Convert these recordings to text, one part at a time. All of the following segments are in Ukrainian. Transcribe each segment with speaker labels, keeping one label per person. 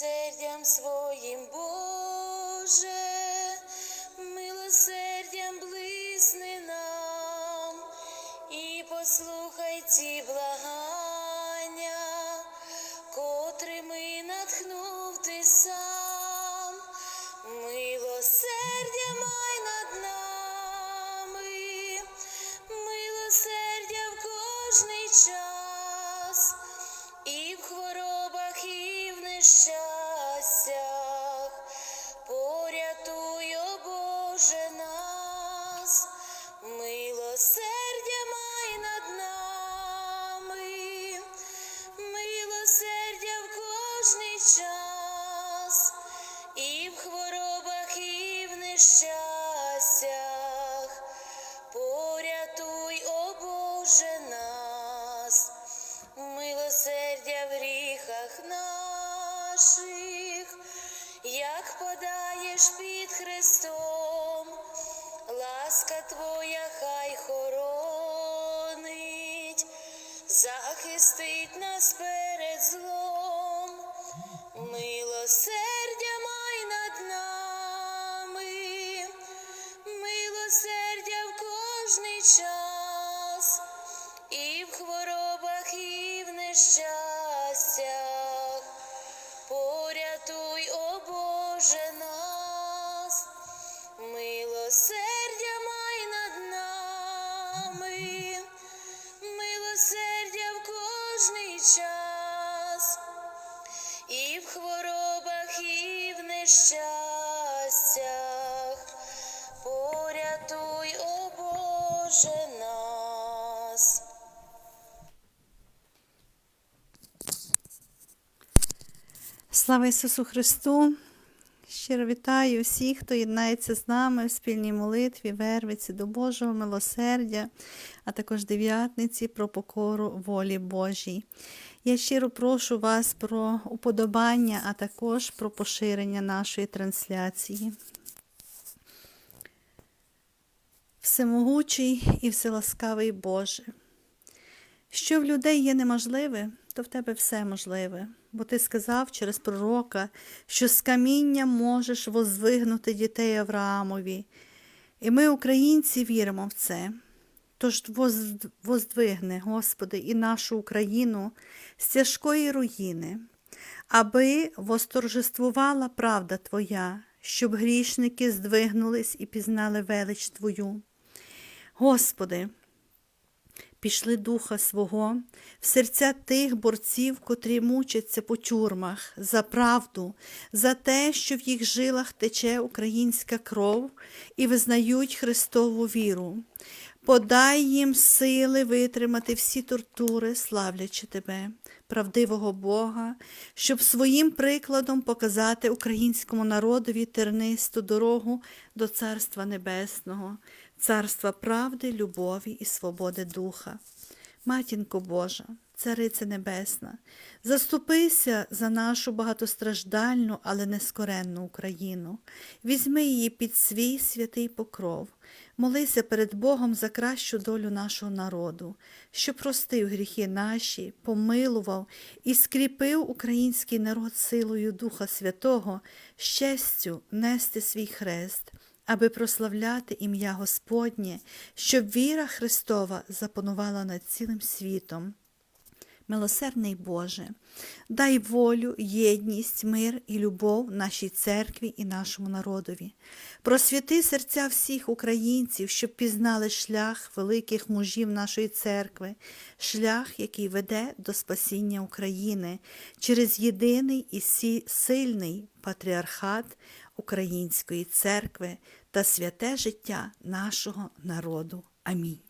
Speaker 1: милосердям своїм, Боже, милосердям блисни нам. І послухай ці благання, захистить нас перед злом, милосердя нещастях. Порятуй, о Боже нас.
Speaker 2: Слава Ісусу Христу! Щиро вітаю всіх, хто єднається з нами в спільній молитві, вервиці до Божого милосердя, а також дев'ятниці про покору волі Божій. Я щиро прошу вас про уподобання, а також про поширення нашої трансляції. Всемогучий і вселаскавий Боже. Що в людей є неможливе, то в тебе все можливе, бо ти сказав через пророка, що з каміння можеш возвигнути дітей Авраамові. І ми, українці, віримо в це. Тож воз- воздвигни, Господи, і нашу Україну з тяжкої руїни, аби восторжествувала правда Твоя, щоб грішники здвигнулись і пізнали велич Твою. Господи, пішли духа свого в серця тих борців, котрі мучаться по тюрмах за правду, за те, що в їх жилах тече українська кров і визнають Христову віру. Подай їм сили витримати всі тортури, славлячи тебе, правдивого Бога, щоб своїм прикладом показати українському народові тернисту дорогу до Царства Небесного, царства правди, любові і свободи духа. Матінко Божа, Царице Небесна, заступися за нашу багатостраждальну, але нескоренну Україну. Візьми її під свій святий покров. Молися перед Богом за кращу долю нашого народу, що простив гріхи наші, помилував і скріпив український народ силою Духа Святого, щастю нести свій хрест аби прославляти ім'я Господнє, щоб віра Христова запанувала над цілим світом. Милосердний Боже, дай волю, єдність, мир і любов нашій церкві і нашому народові. Просвіти серця всіх українців, щоб пізнали шлях великих мужів нашої церкви, шлях, який веде до спасіння України через єдиний і сильний патріархат Української церкви та святе життя нашого народу. Амінь.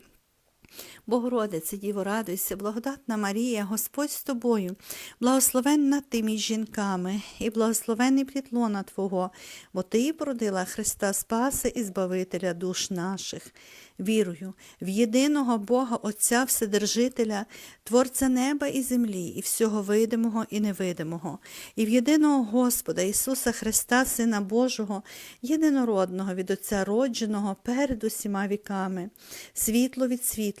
Speaker 2: Богородице, Діво, радуйся, благодатна Марія, Господь з тобою, благословенна ти між жінками, і благословений плід лона Твого, бо Ти породила Христа Спаси і Збавителя душ наших. Вірую в єдиного Бога Отця Вседержителя, Творця неба і землі, і всього видимого і невидимого, і в єдиного Господа Ісуса Христа, Сина Божого, єдинородного від Отця родженого перед усіма віками, світло від світла,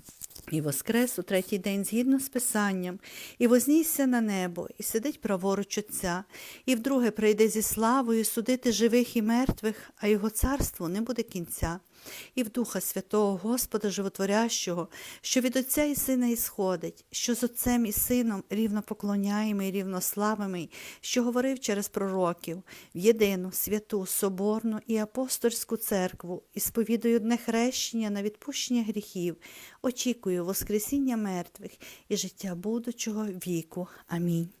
Speaker 2: І воскрес у третій день згідно з Писанням, і вознісся на небо, і сидить праворуч Отця, і вдруге прийде зі славою судити живих і мертвих, а його царству не буде кінця. І в Духа Святого Господа Животворящого, що від Отця і Сина ісходить, що з Отцем і Сином рівно поклоняємий і рівнославимий, що говорив через пророків, в єдину, святу, соборну і апостольську церкву, і сповідую одне хрещення на відпущення гріхів, очікую Воскресіння мертвих і життя будучого віку. Амінь.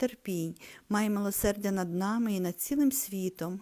Speaker 2: терпінь, май милосердя над нами і над цілим світом,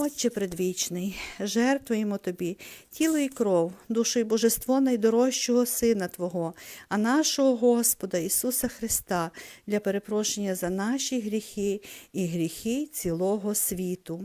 Speaker 2: Отче предвічний, жертвуємо Тобі тіло і кров, душу і божество найдорожчого Сина Твого, а нашого Господа Ісуса Христа для перепрошення за наші гріхи і гріхи цілого світу.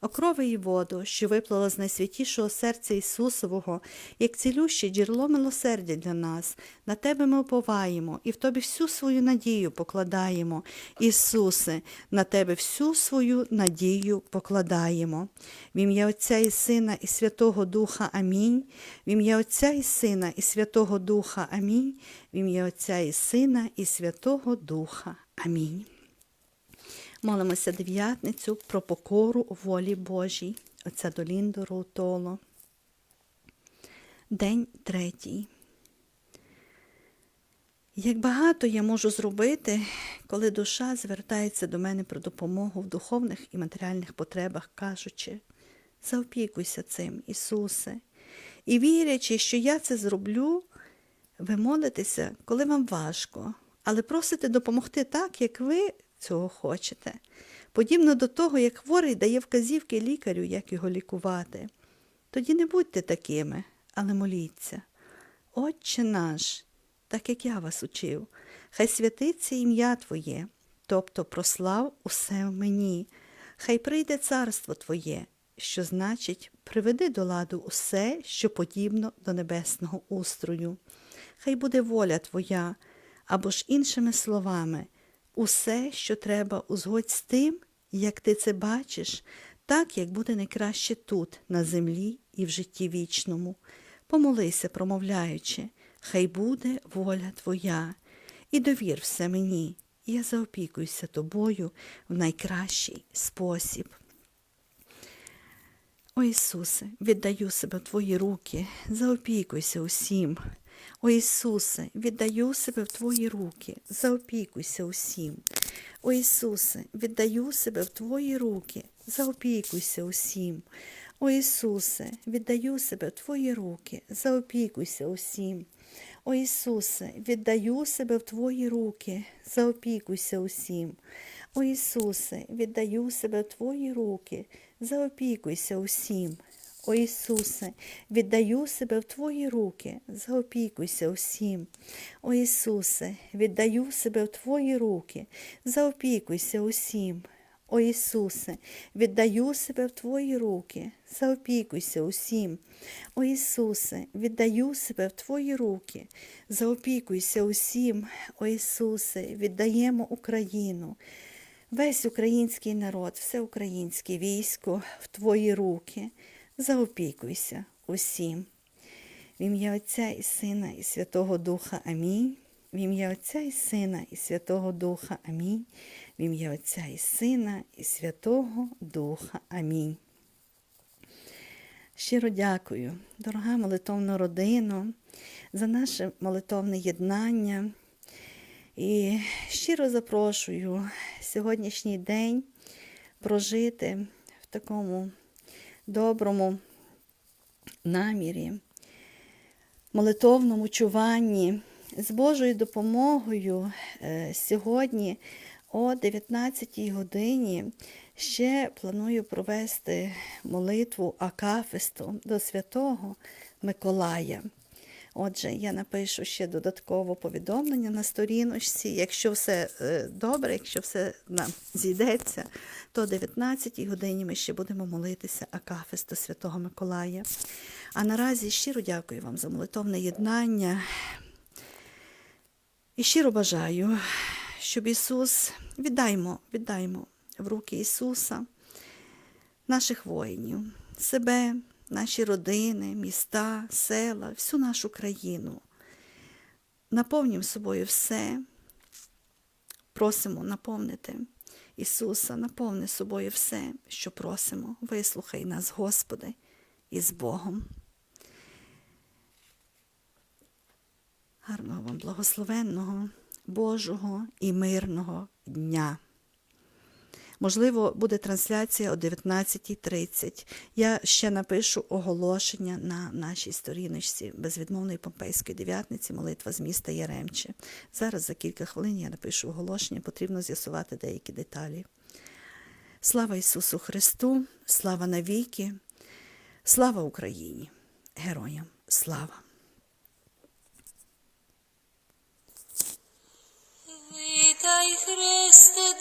Speaker 2: Окрови і воду, що виплила з найсвятішого серця Ісусового, як цілюще джерело милосердя для нас. На Тебе ми уповаємо і в Тобі всю свою надію покладаємо. Ісусе, на Тебе всю свою надію покладаємо. В ім'я Отця і Сина і Святого Духа Амінь. В ім'я Отця і Сина і Святого Духа Амінь. В ім'я Отця і Сина і Святого Духа. Амінь. Молимося дев'ятницю про покору волі Божій. Отця Доліндо Роутоло. День третій. Як багато я можу зробити, коли душа звертається до мене про допомогу в духовних і матеріальних потребах, кажучи, заопікуйся цим, Ісусе, і вірячи, що я це зроблю, ви молитеся, коли вам важко, але просите допомогти так, як ви цього хочете. Подібно до того, як хворий дає вказівки лікарю, як його лікувати. Тоді не будьте такими, але моліться. Отче наш, так як я вас учив, хай святиться ім'я Твоє, тобто прослав усе в мені, хай прийде царство Твоє, що значить, приведи до ладу усе, що подібно до небесного устрою. Хай буде воля Твоя, або ж іншими словами, усе, що треба, узгодь з тим, як ти це бачиш, так, як буде найкраще тут, на землі і в житті вічному. Помолися, промовляючи, хай буде воля Твоя, і довір все мені, і я заопікуюся тобою в найкращий спосіб. О Ісусе, віддаю себе в Твої руки, заопікуйся усім. О Ісусе, віддаю себе в Твої руки, заопікуйся усім. О Ісусе, віддаю себе в Твої руки, заопікуйся усім. О Ісусе, віддаю себе в Твої руки, заопікуйся усім. О Ісусе, віддаю себе в Твої руки, заопікуйся усім. О Ісусе, віддаю себе в Твої руки, заопікуйся усім. О Ісусе, віддаю себе в Твої руки, заопікуйся усім. О Ісусе, віддаю себе в Твої руки, заопікуйся усім. О Ісусе, віддаю себе в Твої руки, заопікуйся усім. О Ісусе, віддаю себе в Твої руки, заопікуйся усім. О Ісусе, віддаємо Україну. Весь український народ, все українське військо в Твої руки, заопікуйся усім. В ім'я Отця і Сина і Святого Духа Амінь. В ім'я Отця і Сина і Святого Духа Амінь. В ім'я Отця і Сина і Святого Духа Амінь. Щиро дякую, дорога молитовна родина, за наше молитовне єднання. І щиро запрошую сьогоднішній день прожити в такому доброму намірі, молитовному чуванні з Божою допомогою е, сьогодні о 19 годині ще планую провести молитву Акафисту до святого Миколая. Отже, я напишу ще додатково повідомлення на сторіночці. Якщо все е, добре, якщо все нам зійдеться, то о 19 годині ми ще будемо молитися Акафист до Святого Миколая. А наразі щиро дякую вам за молитовне єднання. І щиро бажаю, щоб Ісус віддаймо, віддаймо в руки Ісуса наших воїнів, себе, наші родини, міста, села, всю нашу країну. Наповнім собою все, просимо наповнити Ісуса, наповни собою все, що просимо. Вислухай нас, Господи, і з Богом. Гарного вам благословенного, Божого і мирного дня. Можливо, буде трансляція о 19.30. Я ще напишу оголошення на нашій сторіночці безвідмовної Помпейської дев'ятниці, молитва з міста Яремче. Зараз за кілька хвилин я напишу оголошення, потрібно з'ясувати деякі деталі. Слава Ісусу Христу, слава навіки, слава Україні, героям слава!
Speaker 1: Вітай, Христе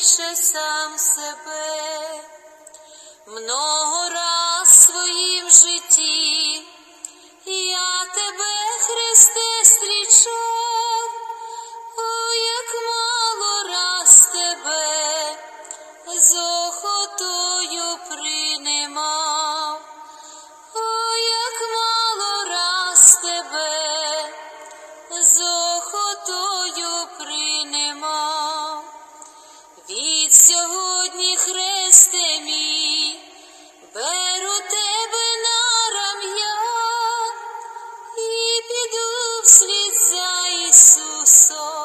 Speaker 1: більше сам себе. Много раз в своїм житті я тебе, Христе, стрічав, сьогодні хресте мій, беру тебе на рам'я і піду вслід за Ісусом.